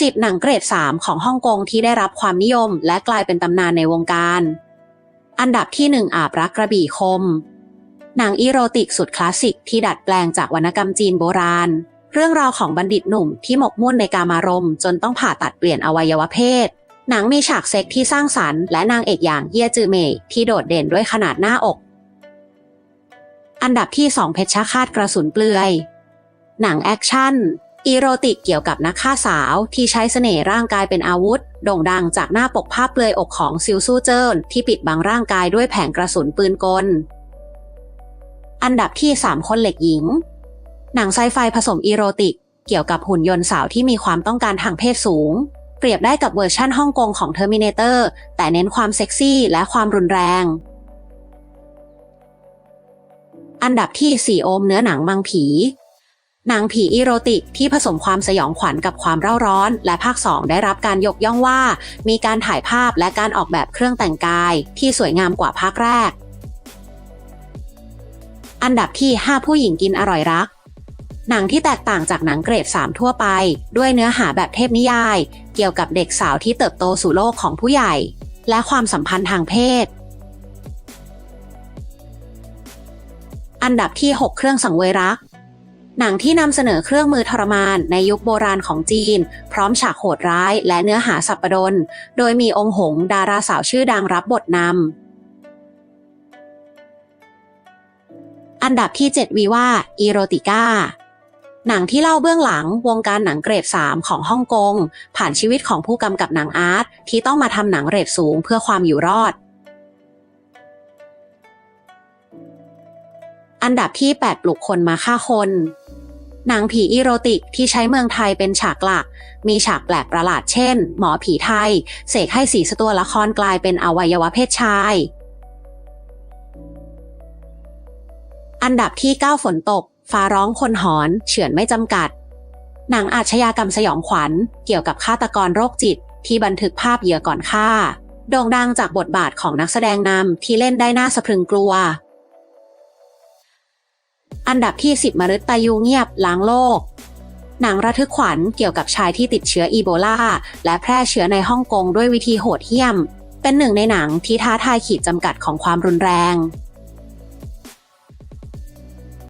10หนังเกรด 3 ของฮ่องกงที่ได้รับความนิยม และกลายเป็นตำนานในวงการ อันดับที่ 1 อาบรักกระบี่คม หนังอีโรติกสุดคลาสสิกที่ดัดแปลงจากวรรณกรรมจีนโบราณ เรื่องราวของบัณฑิตหนุ่มที่หมกมุ่นในการมารมจนต้องผ่าตัดเปลี่ยนอวัยวะเพศ หนังมีฉากเซ็กที่สร้างสรรค์ และนางเอกอย่างเยี่ยจือเมยที่โดดเด่นด้วยขนาดหน้าอก อันดับที่ 2 เพชรฆาตกระสุนเปลือย หนังแอคชั่น อีโรติกเกี่ยวกับนักฆ่าสาวที่ใช้เสน่ห์ร่างกายเป็นอาวุธ โด่งดังจากหน้าปกภาพเปลือยอกของซิลซูเจิ้นที่ปิดบังร่างกายด้วยแผงกระสุนปืนกล อันดับที่ 3 คนเหล็กหญิง หนังไซไฟผสมอีโรติก เกี่ยวกับหุ่นยนต์สาวที่มีความต้องการทางเพศสูง เปรียบได้กับเวอร์ชั่นฮ่องกงของ Terminator แต่เน้นความเซ็กซี่และความรุนแรง อันดับที่4โอมเนื้อหนังมังผี หนังผีอีโรติกที่ผสมความสยองขวัญกับความเร่าร้อน และภาค 2 ได้รับการยกย่องว่า มีการถ่ายภาพและการออกแบบเครื่องแต่งกาย ที่สวยงามกว่าภาคแรก อันดับที่ 5 ผู้หญิงกินอร่อยรัก หนังที่แตกต่างจากหนังเกรด 3 ทั่วไป ด้วยเนื้อหาแบบเทพนิยาย เกี่ยวกับเด็กสาวที่เติบโตสู่โลกของผู้ใหญ่ และความสัมพันธ์ทางเพศ อันดับที่ 6 เครื่องสังเวยรัก หนังที่นำเสนอเครื่องมือทรมานในยุคโบราณของจีน พร้อมฉากโหดร้ายและเนื้อหาสับปะรดโดยมีองค์หง ดาราสาวชื่อดังรับบทนำ อันดับที่ 7 วีว่าอีโรติก้า หนังที่เล่าเบื้องหลังวงการหนังเกรด3ของฮ่องกง ผ่านชีวิตของผู้กำกับหนังอาร์ตที่ต้องมาทำหนังเรทสูงเพื่อความอยู่รอด อันดับที่ 8 ปลุกคนมาฆ่าคนหนังผีอีโรติกที่ใช้เมืองไทยเป็นฉากหลัก มีฉากแปลกประหลาดเช่น หมอผีไทย เสกให้สีสตัวละครกลายเป็นอวัยวะเพศชาย อันดับที่ 9 ฝนตก ฟ้าร้องคนหอน เฉือนไม่จำกัด หนังอาชญากรรมสยองขวัญ เกี่ยวกับฆาตกรโรคจิต ที่บันทึกภาพเหยื่อก่อนฆ่า โด่งดังจากบทบาทของนักแสดงนำที่เล่นได้น่าสะพรึงกลัว อันดับที่ 10มฤตยูเงียบล้างโลก หนังระทึกขวัญเกี่ยวกับชายที่ติดเชื้ออีโบลา และแพร่เชื้อในฮ่องกงด้วยวิธีโหดเหี้ยม เป็นหนึ่งในหนังที่ท้าทายขีดจำกัดของความรุนแรง